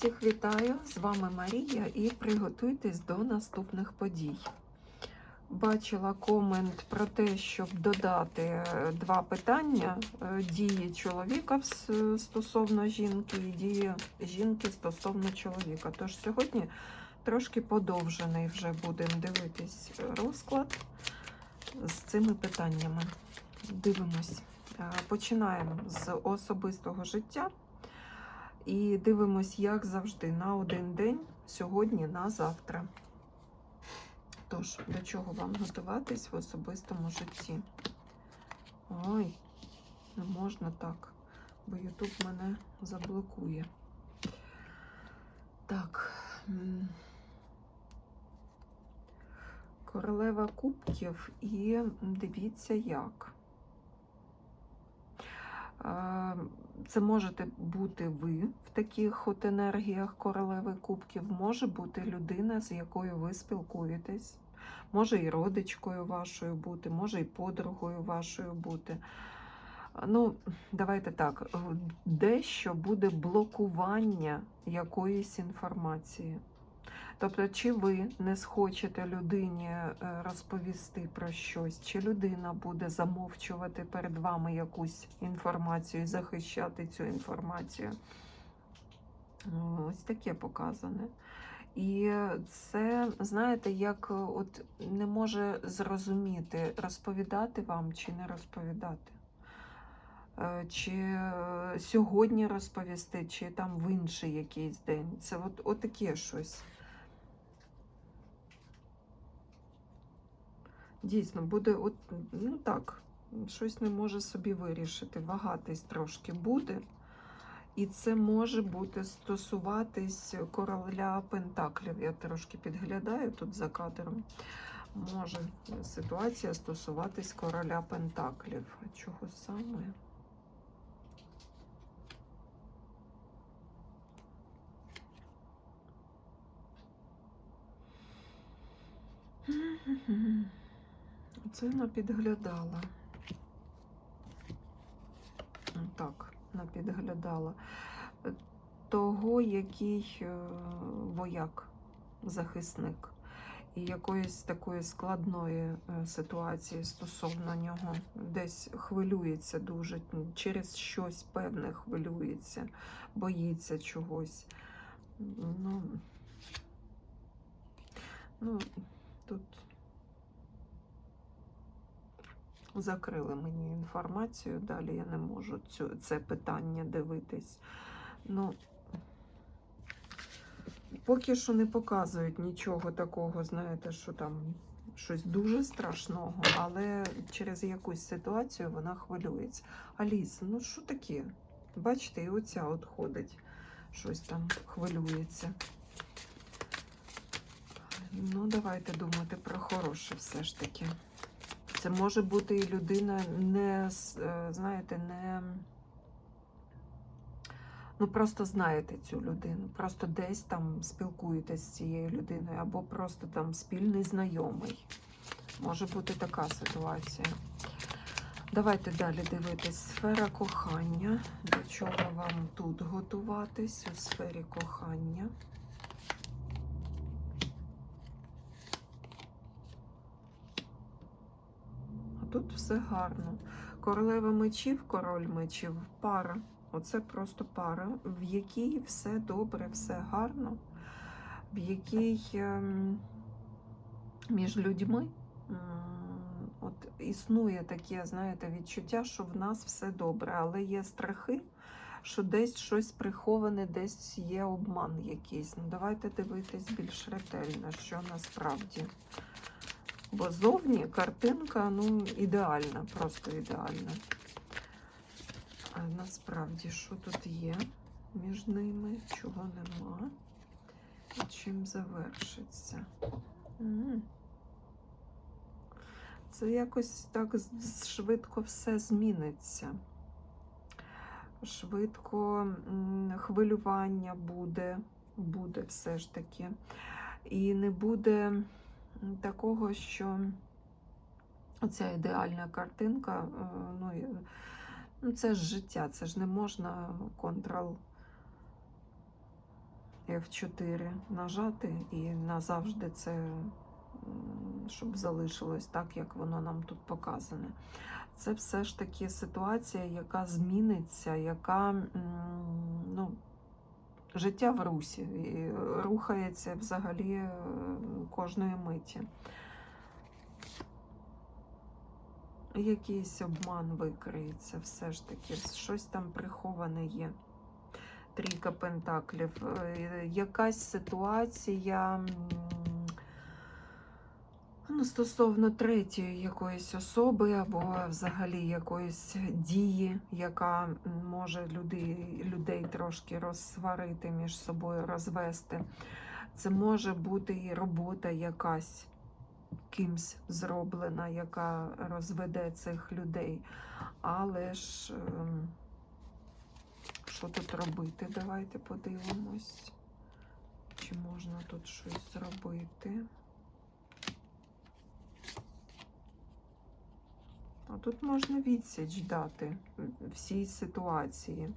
Всіх вітаю! З вами Марія і приготуйтесь до наступних подій. Бачила комент про те, щоб додати е, два питання: е, дії чоловіка стосовно жінки і дії жінки стосовно чоловіка. Тож сьогодні трошки подовжений вже будемо дивитись розклад з цими питаннями. Дивимось. Е, Починаємо з особистого життя. І дивимось, як завжди, на один день, сьогодні на завтра. Тож, до чого вам готуватись в особистому житті? Ой, не можна так, бо Ютуб мене заблокує. Так. Королева кубків і дивіться як. Е, Це можете бути ви в таких от енергіях королеви кубків, може бути людина, з якою ви спілкуєтесь, може і родичкою вашою бути, може і подругою вашою бути. Ну, давайте так, е, дещо буде блокування якоїсь інформації. Тобто, чи ви не схочете людині е, розповісти про щось, чи людина буде замовчувати перед вами якусь інформацію і захищати цю інформацію. Ось таке показане. І це, знаєте, як е, от не може зрозуміти, розповідати вам чи не розповідати. Е, Чи сьогодні розповісти, чи там в інший якийсь день. Це от, от таке щось. Дійсно, буде от, ну так, щось не може собі вирішити, вагатись трошки буде. І це може бути стосуватись короля Пентаклів. Я трошки підглядаю тут за кадром. Може ситуація стосуватись короля Пентаклів. Чого саме? Це напідглядала. Так, напідглядала. Того, який е, вояк, захисник, і якоїсь такої складної е, ситуації стосовно нього. Десь хвилюється дуже, через щось певне хвилюється, боїться чогось. Ну, ну тут закрили мені інформацію, далі я не можу цю, це питання дивитись. Ну, поки що не показують нічого такого, знаєте, що там щось дуже страшного, але через якусь ситуацію вона хвилюється. Аліса, ну що таке? Бачите, і оця от ходить, щось там хвилюється. Ну, давайте думати про хороше все ж таки. Це може бути і людина не, е, знаєте, не. Ну, просто знаєте цю людину, просто десь там спілкуєтесь з цією людиною, або просто там спільний знайомий. Може бути така ситуація. Давайте далі дивитись. Сфера кохання. До чого вам тут готуватись у сфері кохання? Тут все гарно. Королева мечів, король мечів, пара. Оце просто пара, в якій все добре, все гарно, в якій ем, між людьми от існує таке, знаєте, відчуття, що в нас все добре, але є страхи, що десь щось приховане, десь є обман якийсь. Ну, давайте дивитись більш ретельно, що насправді. Бо зовні картинка ну, ідеальна, просто ідеальна. А насправді, що тут є між ними, чого нема, і чим завершиться. Це якось так швидко все зміниться. Швидко хвилювання буде, буде все ж таки. І не буде такого, що оця ідеальна картинка, е, ну, ну це ж життя, це ж не можна контрол F4 нажати і назавжди це, щоб залишилось так, як воно нам тут показане. Це все ж таки ситуація, яка зміниться, яка ну, життя в русі і рухається взагалі е, кожної миті. Якийсь обман викриється, все ж таки, щось там приховане є. Трійка пентаклів. Е, Якась ситуація стосовно третьої якоїсь особи, або взагалі якоїсь дії, яка може людей, людей трошки розсварити між собою, розвести. Це може бути і робота якась кимсь зроблена, яка розведе цих людей. Але ж ем, що тут робити? Давайте подивимось, чи можна тут щось зробити. А тут можна відсіч дати всій ситуації.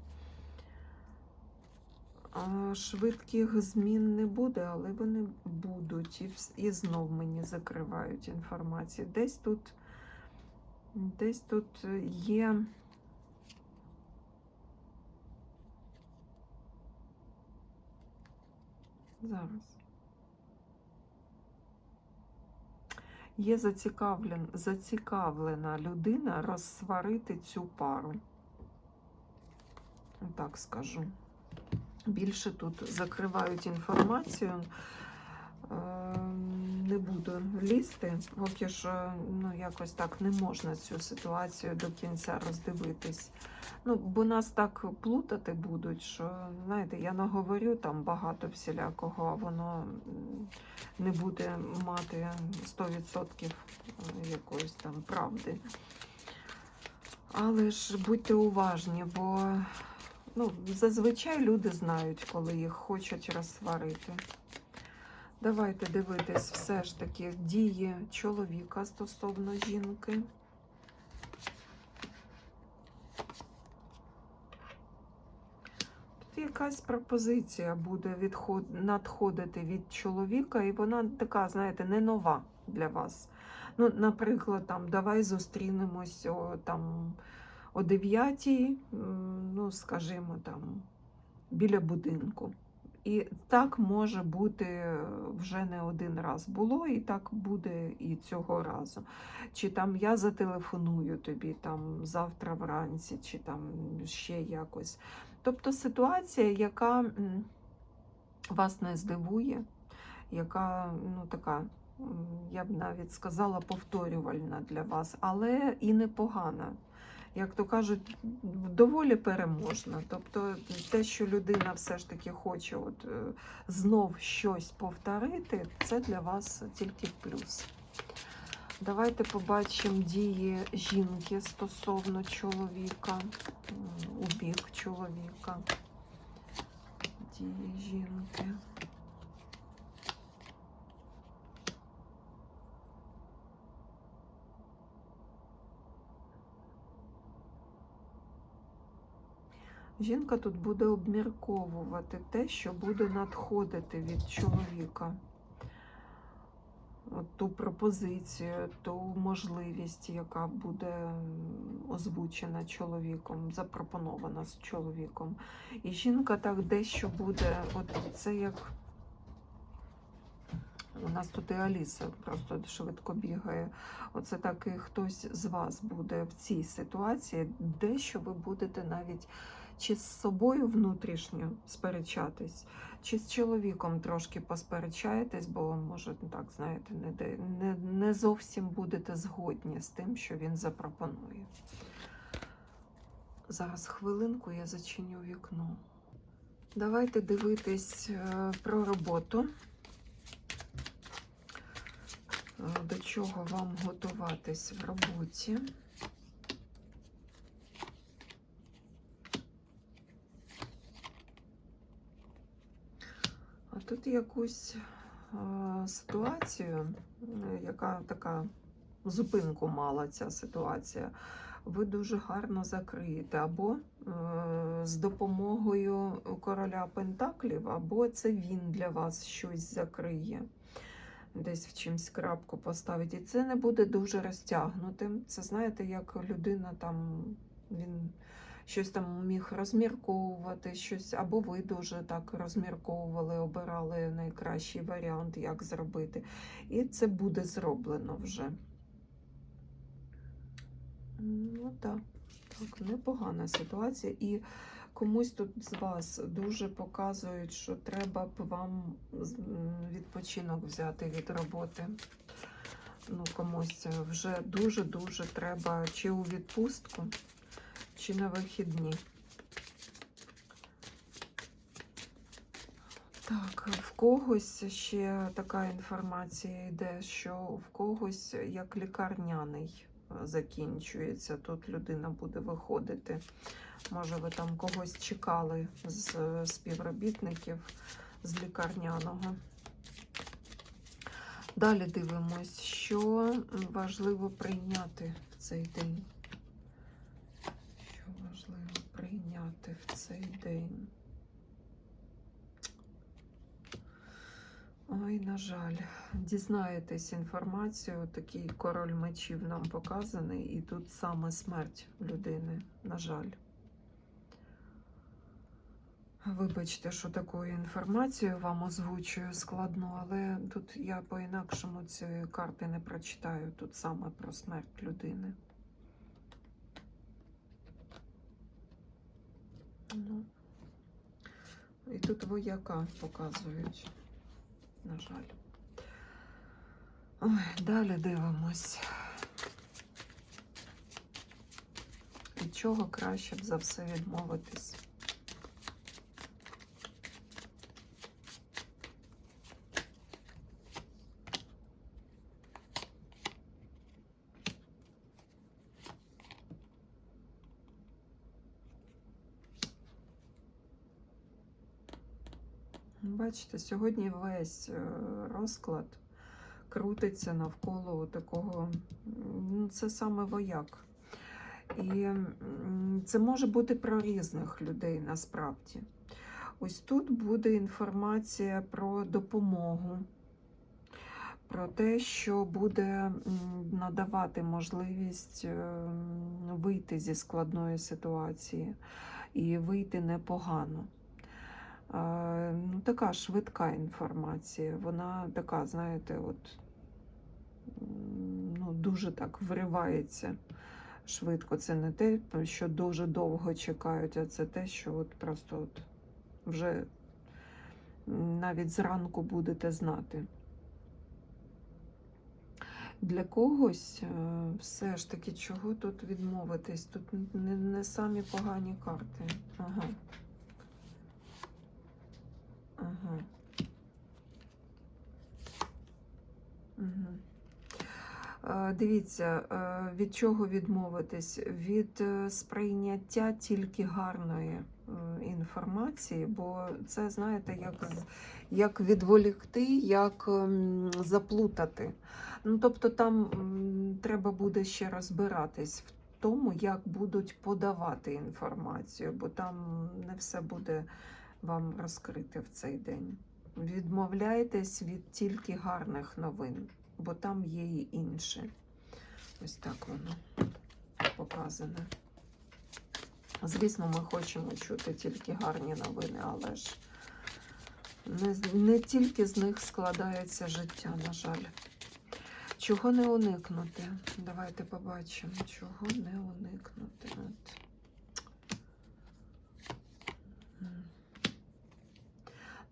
Швидких змін не буде, але вони будуть. І, і знов мені закривають інформацію. Десь тут, десь тут є. Зараз. Є зацікавлен, зацікавлена людина розсварити цю пару. Так скажу. Більше тут закривають інформацію. Е, Не буду лізти, поки що ну, якось так не можна цю ситуацію до кінця роздивитись. Ну, бо нас так плутати будуть, що знаєте, я наговорю там багато всілякого, а воно не буде мати 100% якоїсь там правди. Але ж будьте уважні, бо ну, зазвичай люди знають, коли їх хочуть розсварити. Давайте дивитись все ж таки дії чоловіка стосовно жінки. Тут якась пропозиція буде відход... надходити від чоловіка, і вона така, знаєте, не нова для вас. Ну, наприклад, там, давай зустрінемось о, там, о 9, ну, скажімо, там, біля будинку. І так може бути е, вже не один раз було, і так буде і цього разу. Чи там я зателефоную тобі там завтра вранці, чи там ще якось. Тобто ситуація, яка вас не здивує, яка ну така, я б навіть сказала, повторювальна для вас, але і непогана. Як то кажуть, доволі переможна. Тобто те, що людина все ж таки хоче от, е, знов щось повторити, це для вас тільки плюс. Давайте побачимо дії жінки стосовно чоловіка, у бік чоловіка. Дії жінки. Жінка тут буде обмірковувати те, що буде надходити від чоловіка. От ту пропозицію, ту можливість, яка буде озвучена чоловіком, запропонована з чоловіком. І жінка так дещо буде, от це як у нас тут і Аліса просто швидко бігає. Оце так і хтось з вас буде в цій ситуації, дещо ви будете навіть чи з собою внутрішньо сперечатись, чи з чоловіком трошки посперечаєтесь, бо, може, так, знаєте, не, не, не зовсім будете згодні з тим, що він запропонує. Зараз хвилинку я зачиню вікно. Давайте дивитись е, про роботу. Е, До чого вам готуватись в роботі? А тут якусь ситуацію, яка така зупинку мала ця ситуація. ви дуже гарно закриєте, або е, з допомогою короля Пентаклів, або це він для вас щось закриє. Десь в чимсь крапку поставить. І це не буде дуже розтягнутим. Це знаєте, як людина там, він щось там міг розмірковувати, щось, або ви дуже так розмірковували, обирали найкращий варіант, як зробити. І це буде зроблено вже. Ну так, так, непогана ситуація. І комусь тут з вас дуже показують, що треба б вам відпочинок взяти від роботи. Ну, комусь вже дуже-дуже треба чи у відпустку, чи на вихідні. Так, в когось ще така інформація йде, що в когось як лікарняний е, закінчується. Тут людина буде виходити. Може, ви там когось чекали з е, співробітників з лікарняного. Далі дивимось, що важливо прийняти в цей день. Що важливо прийняти в цей день. Ой, на жаль, дізнаєтесь інформацію, такий король мечів нам показаний, і тут саме смерть людини, на жаль. Вибачте, що таку інформацію вам озвучую складну, але тут я по-інакшому цієї карти не прочитаю. Тут саме про смерть людини. Ну, і тут вояка показують, на жаль. Ой, далі дивимось. Від чого краще б за все відмовитись? Бачите, сьогодні весь е, розклад крутиться навколо такого, ну, це саме вояк. І це може бути про різних людей насправді. Ось тут буде інформація про допомогу, про те, що буде надавати можливість е, вийти зі складної ситуації і вийти непогано. Ну, така швидка інформація. Вона така, знаєте, от ну, дуже так вривається швидко. Це не те, що дуже довго чекають, а це те, що от просто от вже навіть зранку будете знати. Для когось е, все ж таки, чого тут відмовитись? Тут не, не самі погані карти. Ага. Ага. Угу. Дивіться, е, від чого відмовитись? Від е, сприйняття тільки гарної інформації, бо це, знаєте, як, як відволікти, як заплутати. Ну, тобто там треба буде ще розбиратись в тому, як будуть подавати інформацію, бо там не все буде вам розкрити в цей день. Відмовляйтесь від тільки гарних новин, бо там є і інше. Ось так воно показане. Звісно, ми хочемо чути тільки гарні новини, але ж не, не тільки з них складається життя, на жаль. Чого не уникнути? Давайте побачимо, чого не уникнути.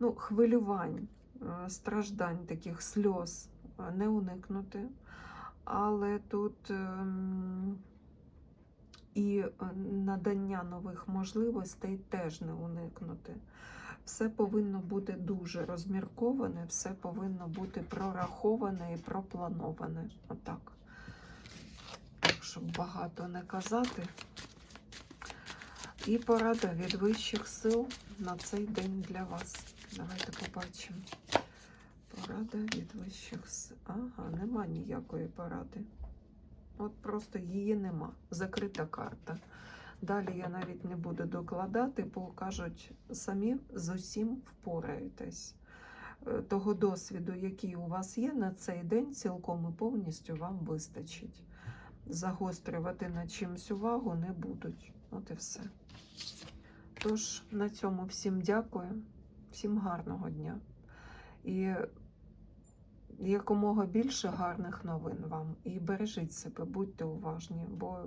Ну, хвилювань, е, страждань, таких сльоз е, не уникнути. Але тут ем, і е, надання нових можливостей теж не уникнути. Все повинно бути дуже розмірковане, все повинно бути прораховане і проплановане. Отак. Так, щоб багато не казати. І порада від вищих сил на цей день для вас. Давайте побачимо. Порада від вищих сил. Ага, нема ніякої поради. От просто її нема. Закрита карта. Далі я навіть не буду докладати, бо кажуть, самі з усім впораєтесь. Е, Того досвіду, який у вас є, на цей день цілком і повністю вам вистачить. Загострювати на чимсь увагу не будуть. От і все. Тож, на цьому всім дякую, всім гарного дня. І якомога більше гарних новин вам. І бережіть себе, будьте уважні, бо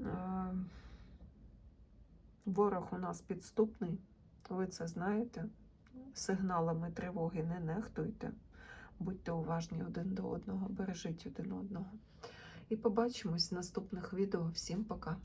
е, ворог у нас підступний, ви це знаєте. Сигналами тривоги не нехтуйте. Будьте уважні один до одного, бережіть один одного. І побачимось в наступних відео. Всім пока!